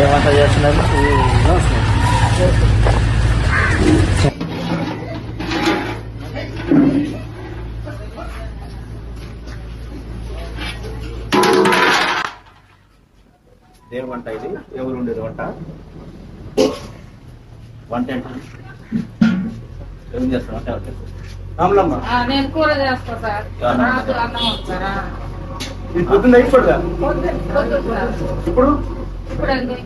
ఏం వంట చేస్తున్నారు ఏం వంట ఇది? ఎవరు ఉండేది వంట? వంట ఏం చేస్తాం వంట? రాములమ్మ. నేను కూర చేస్తా సార్. నాకు అన్నం వస్తారా. ఇప్పుడు? ఇప్పుడండి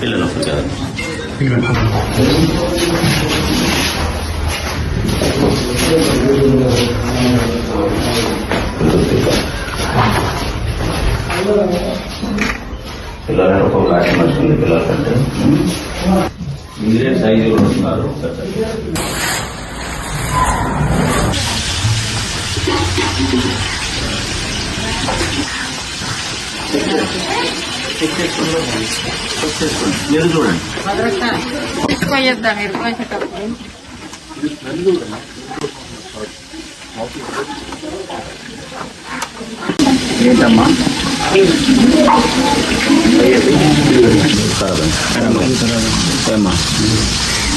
పిల్లలు కదా పిల్లలు ఒక లాంటి మనిషి ఉంది పిల్లల కంటే మీరే సైజు కూడా ఉన్నారు. మీరు చూడండి. మీరు ఏంటమ్మా? ఏమ్మా?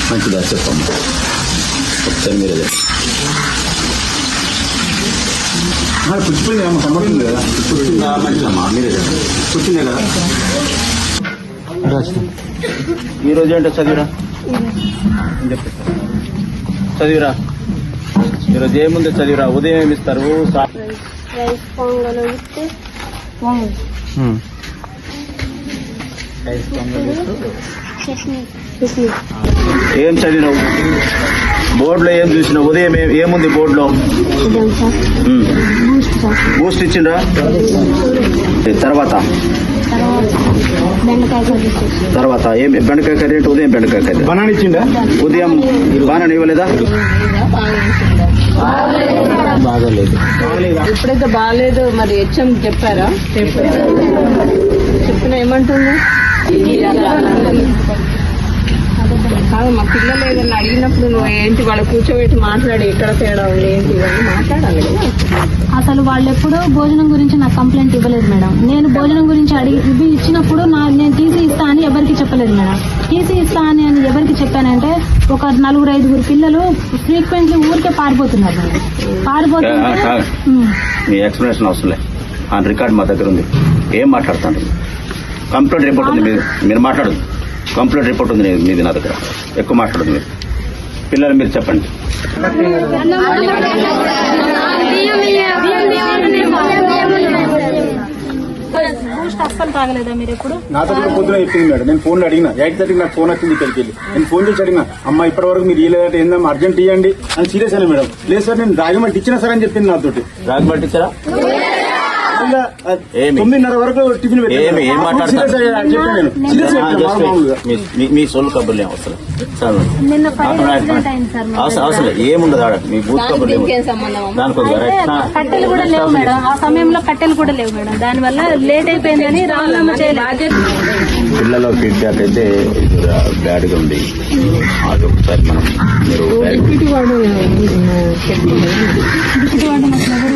మంచిదా చెప్పమ్మా. ఒకసారి మీరే పుచ్చిపోయింది ఏమో కనబడుతుంది కదా. కూర్చుందా మంచిదమ్మా మీరే చెప్పండి. కూర్చుందే కదా? ఈరోజు ఏంటో చదివిరా? చదివిరా? ఈరోజు ఏముందో చదివిరా? ఉదయం ఏమి ఇస్తారు సా- rice pongal with chutney chutney ఏం చదివినావు? బోర్డులో ఏం చూసినావు? ఉదయం ఏముంది బోర్డులో. బూస్ట్ బూస్ట్ ఇచ్చిండ్రా? తర్వాత తర్వాత ఏం బెండకాయ కర్రీ అంటే ఉదయం బెండకాయ కర్రీ. బనానా ఇచ్చిండా? ఉదయం బాగా ఇవ్వలేదా బాగాలేదు. ఎప్పుడైతే బాగాలేదు మరి హెచ్ఎం చెప్పారా? చెప్పిన ఏమంటుంది? కాదు మా పిల్లలు ఏదైనా అడిగినప్పుడు నువ్వు ఏంటి వాళ్ళు కూర్చోబెట్టి మాట్లాడి ఎక్కడ తేడా ఉంది ఏంటి ఇవన్నీ మాట్లాడాలి అసలు వాళ్ళు ఎప్పుడూ భోజనం గురించి నాకు కంప్లైంట్ ఇవ్వలేదు మేడం. నేను భోజనం గురించి అడిగి ఇది ఇచ్చినప్పుడు నా నేను టీసీ ఇస్తా అని ఎవరికి చెప్పలేదు మేడం. టీసీ ఇస్తా అని అని ఎవరికి చెప్పానంటే ఒక నలుగురు ఐదుగురు పిల్లలు ఫ్రీక్వెంట్లీ ఊరికే పారిపోతున్నారు మేడం. పారిపోతుంటే ఆ, ఆ. ఉమ్. మీ ఎక్స్ప్లెనేషన్ అవసరం లేదు ఆ రికార్డ్ మా దగ్గర ఉంది. ఏం మాట్లాడుతాను కంప్లీట్ రిపోర్ట్ ఉంది మీరు మాట్లాడదు కంప్లీట్ రిపోర్ట్ ఉంది మీది- నా దగ్గర. ఎక్కువ మాట్లాడదు మీరు. పిల్లలు మీరు చెప్పండి. బూస్ట్ అస్సలు తాగలేదా మీరు ఎప్పుడు నాతో కూడా పొద్దున చెప్పింది మేడం. నేను ఫోన్ అడిగిన. ఎయిట్ థర్టీకి నాకు ఫోన్ వచ్చింది ఇక్కడికి వెళ్ళి. నేను ఫోన్ చేసి అడిగిన అమ్మ ఇప్పటి వరకు మీరు ఇవ్వలేదంటే ఏందమ్మా అర్జెంట్ ఇవ్వండి అని సీరియస్ అయినా మేడం. లేదు సార్ నేను రాగమంటే ఇచ్చిన సార్ అని చెప్పింది నాతోటి. రాగి పట్టించారా మళ్ళా, ఆ, ఏమి? తొమ్మిదిన్నర వరకు టిఫిన్ పెట్టాను. ఏమి? ఏం. మీ- కబుర్లు ఏం అవసరం? అవసరం. ఏముండదు ఆడ? మీ బూత్ కబుర్లు దీనికి కట్టెలు కూడా లేవు మేడం. ఆ సమయంలో కట్టెలు కూడా లేవు మేడం. దానివల్ల లేట్ అయిపోయిందని రామలమ్మ చేయలేదు. పిల్లల ఫీడ్బ్యాక్ అయితే బ్యాడ్గా ఉంది. అది ఒకసారి మనం మీరు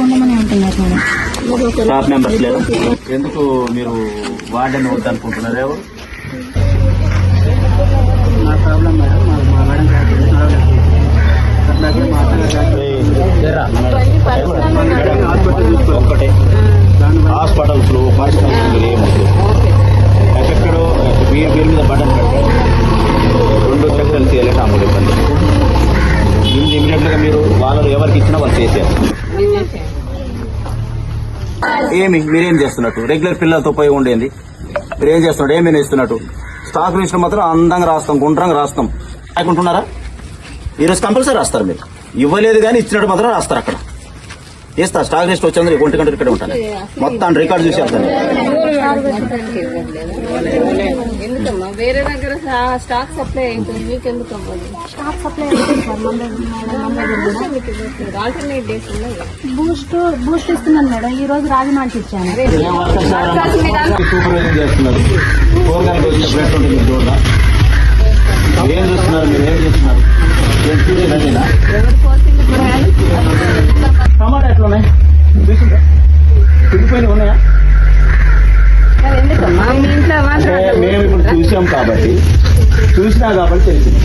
ఉండమని అంటున్నారు మేడం. స్టాఫ్ మెంబర్స్ లేరు? ఎందుకు మీరు వార్డెన్ వద్దనుకుంటున్నారు ఎవరు? ఒక్కటే హాస్పిటల్స్లో పరిశ్రమలు ఏముంది? ఎక్కడో వీరి వీరి మీద బటన్ పెట్టారు రెండు సెక్షన్స్ వెళ్ళి అమలు ఇబ్బంది ఇమీడియట్గా మీరు వాళ్ళు ఎవరికి ఇచ్చినా వాళ్ళు చేసేయాలి? ఏమి? మీరేం చేస్తున్నట్టు? రెగ్యులర్ పిల్లలతో పోయి ఉండేది మీరు ఏం చేస్తున్నట్టు? ఏమేమి ఇస్తున్నట్టు స్టాక్ లిస్ట్ మాత్రం అందంగా రాస్తాం గుండ్రంగా రాస్తాం. రాకుంటున్నారా ఈరోజు కంపల్సరీ రాస్తారు మీరు. ఇవ్వలేదు కానీ ఇచ్చినట్టు మాత్రం రాస్తారు అక్కడ. చేస్తా స్టాక్ లిస్ట్ వచ్చేందుకు ఒంటి గంటలు ఇక్కడ ఉంటాను. మొత్తం రికార్డు చూసి వెళ్తాను. ఎందుకమ్మా? వేరే దగ్గర స్టా- స్టాక్ సప్లై అవుతుంది మీకు ఎందుకు అవ్వదు స్టాక్ సప్లై ఆల్టర్నేట్ డేస్ ఉన్నాయి. బూస్ట్ బూస్ట్ ఇస్తున్నాను మేడం. ఈ రోజు రాగి మాల్ట్ ఇచ్చాను చూస్తున్నారు. మీరు? ఏం చూస్తున్నారు? చూసినా కాబట్టి తెలిసింది.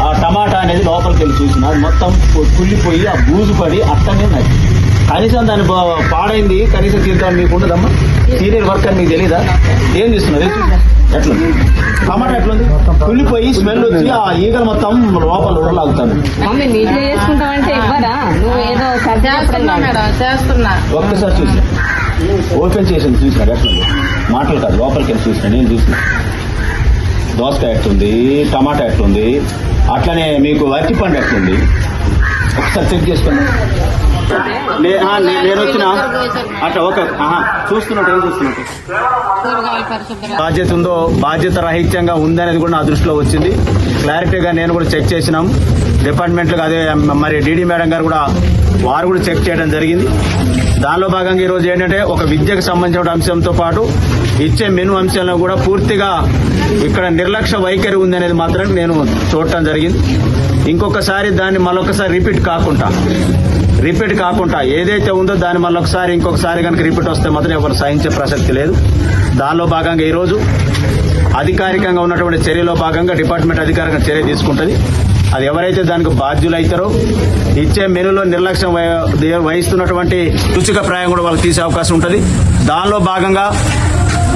ఆ టమాటా అనేది లోపలికి వెళ్ళి చూసిన అది మొత్తం కుళ్ళిపోయి ఆ బూజు పడి అట్టనే ఉన్నాయి కనీసం దాని బా- పాడైంది కనీసం తీర్థం మీకు ఉండదమ్మా? సీరియల్ వర్క్ అని మీకు తెలీదా? ఏం చూస్తున్నారు? ఎట్లుంది టమాటా ఎట్లుంది కుళ్ళిపోయి స్మెల్ వచ్చి ఆ ఈగలు మొత్తం లోపల ఉడలాగుతాను ఒక్కసారి చూసిన ఓపెన్ చేసింది చూసినాడు ఎట్లుంది మాటలు కాదు లోపలికి వెళ్ళి చూసిన నేను చూసిన. దోసకాయ ఎట్లుంది టమాటా ఎట్లుంది అట్లనే మీకు అరటి పండు ఎట్లుంది? ఒకసారి చెక్ చేసుకోండి. నేను వచ్చిన అట్లా ఒక చూస్తున్నట్టు ఏం చూస్తున్నట్టు? బాధ్యత ఉందో బాధ్యత రహిత్యంగా ఉందనేది కూడా నా దృష్టిలో వచ్చింది. క్లారిటీగా నేను కూడా చెక్ చేసినాం. డిపార్ట్మెంట్లకు అదే మరి డీడీ మేడం గారు కూడా వారు కూడా చెక్ చేయడం జరిగింది. దానిలో భాగంగా ఈరోజు ఏంటంటే ఒక విద్యకు సంబంధించిన అంశంతో పాటు ఇచ్చే మెను అంశంలో కూడా పూర్తిగా ఇక్కడ నిర్లక్ష్య వైఖరి ఉంది అనేది మాత్రం నేను చూడటం జరిగింది. ఇంకొకసారి దాన్ని మళ్ళొకసారి రిపీట్ కాకుండా రిపీట్ కాకుండా ఏదైతే ఉందో దాన్ని మళ్ళొకసారి ఇంకొకసారి కనుక రిపీట్ వస్తే మాత్రం ఎవరు సహించే ప్రసక్తి లేదు. దానిలో భాగంగా ఈరోజు అధికారికంగా ఉన్నటువంటి చర్యలో భాగంగా డిపార్ట్మెంట్ అధికారికంగా చర్య తీసుకుంటుంది. అది ఎవరైతే దానికి బాధ్యులైతారో ఇచ్చే మెనులో నిర్లక్ష్యం వహిస్తున్నటువంటి రుచిక ప్రాయం కూడా వాళ్ళకి తీసే అవకాశం ఉంటుంది. దానిలో భాగంగా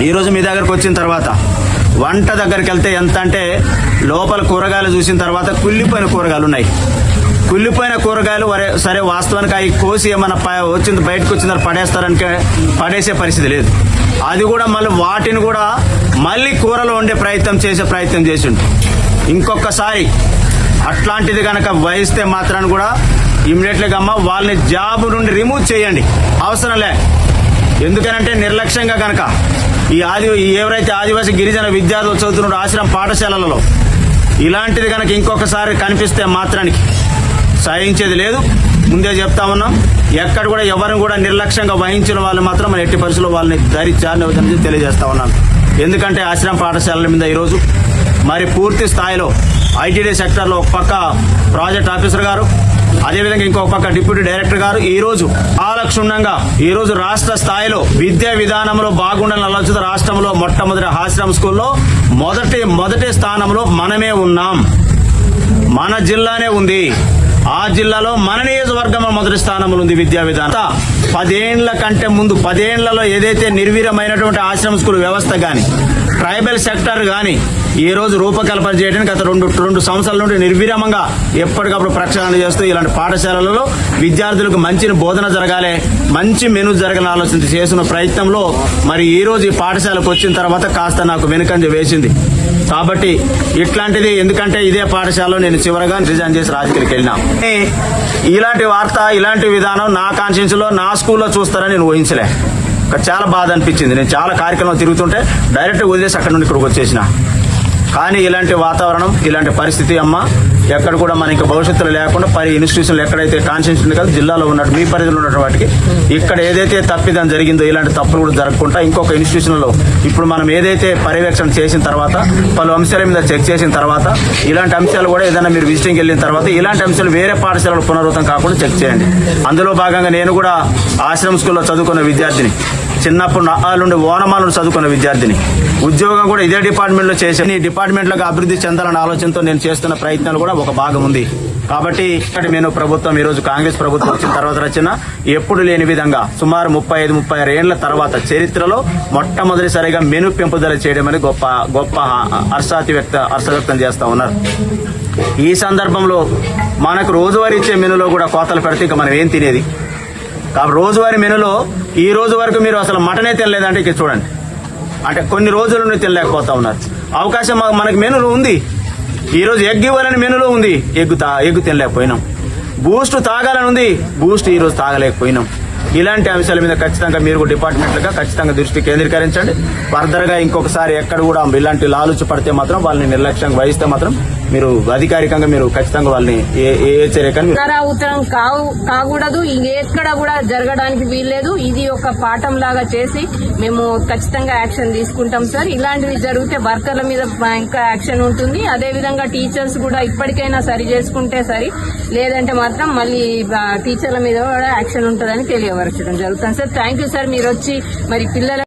ఈరోజు మీ దగ్గరకు వచ్చిన తర్వాత వంట దగ్గరికి వెళ్తే ఎంత అంటే లోపల కూరగాయలు చూసిన తర్వాత కుళ్ళిపోయిన కూరగాయలు ఉన్నాయి. కుళ్ళిపోయిన కూరగాయలు వరే సరే వాస్తవానికి అవి కోసి ఏమన్నా ప- వచ్చింది బయటకు వచ్చిందని పడేస్తారనికే పడేసే పరిస్థితి లేదు. అది కూడా మళ్ళీ వాటిని కూడా మళ్ళీ కూరలో వండే ప్రయత్నం చేసే ప్రయత్నం చేసిండు. ఇంకొకసారి అట్లాంటిది కనుక వహిస్తే మాత్రాన్ని కూడా ఇమ్మీడియట్లీగా అమ్మ వాళ్ళని జాబ్ నుండి రిమూవ్ చేయండి. అవసరం లే. ఎందుకనంటే నిర్లక్ష్యంగా కనుక ఈ ఆది ఈ ఎవరైతే ఆదివాసీ గిరిజన విద్యార్థులు చదువుతున్నారు ఆశ్రమ పాఠశాలలలో ఇలాంటిది కనుక ఇంకొకసారి కనిపిస్తే మాత్రానికి సహించేది లేదు. ముందే చెప్తా ఉన్నాం ఎక్కడ కూడా ఎవరిని కూడా నిర్లక్ష్యంగా వహించిన వాళ్ళు మాత్రం మన ఎట్టి పరిస్థితుల్లో వాళ్ళని ధరించాలని వద్దని తెలియజేస్తా ఉన్నాను ఎందుకంటే ఆశ్రమ పాఠశాలల మీద ఈరోజు మరి పూర్తి స్థాయిలో ఐటీడీ సెక్టర్లో ఒక పక్క ప్రాజెక్ట్ ఆఫీసర్ గారు అదేవిధంగా ఇంకొక పక్క డిప్యూటీ డైరెక్టర్ గారు ఈ రోజు ఆలక్షుణ్ణంగా ఈ రోజు రాష్ట్ర స్థాయిలో విద్యా విధానంలో బాగుండాలని ఆలోచిత రాష్ట్రంలో మొట్టమొదటి ఆశ్రమ స్కూల్లో మొదటి మొదటి స్థానంలో మనమే ఉన్నాం. మన జిల్లానే ఉంది. ఆ జిల్లాలో మన నియోజకవర్గం మొదటి స్థానంలో ఉంది విద్యా విధానం. పదేండ్ల కంటే ముందు పదేండ్లలో ఏదైతే నిర్వీరమైనటువంటి ఆశ్రమ స్కూల్ వ్యవస్థ కానీ ట్రైబల్ సెక్టర్ కానీ ఈ రోజు రూపకల్పన చేయడానికి గత రెండు రెండు సంవత్సరాల నుండి నిర్విరామంగా ఎప్పటికప్పుడు ప్రక్షాళన చేస్తూ ఇలాంటి పాఠశాలలలో విద్యార్థులకు మంచి బోధన జరగాలి మంచి మెను జరగాలని ఆలోచన చేసిన ప్రయత్నంలో మరి ఈ రోజు ఈ పాఠశాలకు వచ్చిన తర్వాత కాస్త నాకు వెనుకంజ వేసింది. కాబట్టి ఇట్లాంటిది ఎందుకంటే ఇదే పాఠశాలలో నేను చివరగా రిజైన్ చేసి రాజకీయకి వెళ్ళినా. ఇలాంటి వార్త ఇలాంటి విధానం నా కాన్షియన్స్లో నా స్కూల్లో చూస్తారని నేను ఊహించలే. చాలా బాధ అనిపించింది. నేను చాలా కార్యక్రమాలు తిరుగుతుంటే డైరెక్ట్గా వదిలేసి అక్కడ నుండి ఇక్కడికి వచ్చేసిన. కానీ ఇలాంటి వాతావరణం ఇలాంటి పరిస్థితి అమ్మ ఎక్కడ కూడా మన ఇంకా భవిష్యత్తులో లేకుండా పరి ఇన్స్టిట్యూషన్లు ఎక్కడైతే కాన్షియన్స్ ఉంది కదా జిల్లాలో ఉన్నట్టు మీ పరిధిలో ఉన్నటువంటి వాటికి ఇక్కడ ఏదైతే తప్పిదం జరిగిందో ఇలాంటి తప్పులు కూడా జరగకుండా ఇంకొక ఇన్స్టిట్యూషన్లో ఇప్పుడు మనం ఏదైతే పర్యవేక్షణ చేసిన తర్వాత పలు అంశాల మీద చెక్ చేసిన తర్వాత ఇలాంటి అంశాలు కూడా ఏదైనా మీరు విజిటింగ్ వెళ్ళిన తర్వాత ఇలాంటి అంశాలు వేరే పాఠశాలలో పునరావృతం కాకుండా చెక్ చేయండి. అందులో భాగంగా నేను కూడా ఆశ్రమ స్కూల్లో చదువుకున్న విద్యార్థిని. చిన్నప్పుడు నహాల నుండి చదువుకున్న విద్యార్థిని. ఉద్యోగం కూడా ఇదే డిపార్ట్మెంట్లో చేశాను. ఈ డిపార్ట్మెంట్ అభివృద్ధి చెందాలన్న ఆలోచనతో నేను చేస్తున్న ప్రయత్నాలు కూడా ఒక భాగం ఉంది. కాబట్టి ఇక్కడ నేను ప్రభుత్వం ఈ రోజు కాంగ్రెస్ ప్రభుత్వం వచ్చిన తర్వాత రచన ఎప్పుడు లేని విధంగా సుమారు ముప్పై ఐదు ముప్పై ఆరు ఏళ్ళ తర్వాత చరిత్రలో మొట్టమొదటిసారిగా మెను పెంపుదల చేయడం అనేది గొప్ప గొప్ప హర్షాతి వ్యక్త హర్షవ్యక్తం చేస్తా ఉన్నారు. ఈ సందర్భంలో మనకు రోజువారీ ఇచ్చే మెనులో కూడా కోతలు పెడితే ఇంకా మనం ఏం తినేది? కాబట్టి రోజువారీ మెనులో ఈ రోజు వరకు మీరు అసలు మటనే తినలేదంటే ఇక్కడ చూడండి. అంటే కొన్ని రోజుల నుండి తినలేకపోతా ఉన్నారు. అవకాశం మనకు మెనులో ఉంది. ఈ రోజు ఎగ్ ఇవ్వాలని మెనులో ఉంది. ఎగ్గు తా ఎగ్గు తినలేకపోయినాం. బూస్ట్ తాగాలని ఉంది. బూస్ట్ ఈ రోజు తాగలేకపోయినాం. ఇలాంటి అంశాల మీద ఖచ్చితంగా మీరు డిపార్ట్మెంట్లుగా ఖచ్చితంగా దృష్టి కేంద్రీకరించండి. ఫర్దర్గా ఇంకొకసారి ఎక్కడ కూడా ఇలాంటి లాలుచి పడితే మాత్రం వాళ్ళని నిర్లక్ష్యంగా వహిస్తే మాత్రం మీరు అధికారికంగా మీరు ఖచ్చితంగా వాళ్ళని ఏ ఏ చర్య కానీ కావు కాకూడదు. ఎక్కడ కూడా జరగడానికి వీల్లేదు. ఇది ఒక పాఠం లాగా చేసి మేము ఖచ్చితంగా యాక్షన్ తీసుకుంటాం సార్. ఇలాంటివి జరిగితే వర్కర్ల మీద ఇంకా యాక్షన్ ఉంటుంది. అదే విధంగా టీచర్స్ కూడా ఇప్పటికైనా సరి చేసుకుంటే సరి. లేదంటే మాత్రం మళ్ళీ టీచర్ల మీద కూడా యాక్షన్ ఉంటుందని తెలియపరచడం జరుగుతుంది. సార్ థ్యాంక్ యూ సార్ మీరు వచ్చి మరి పిల్లల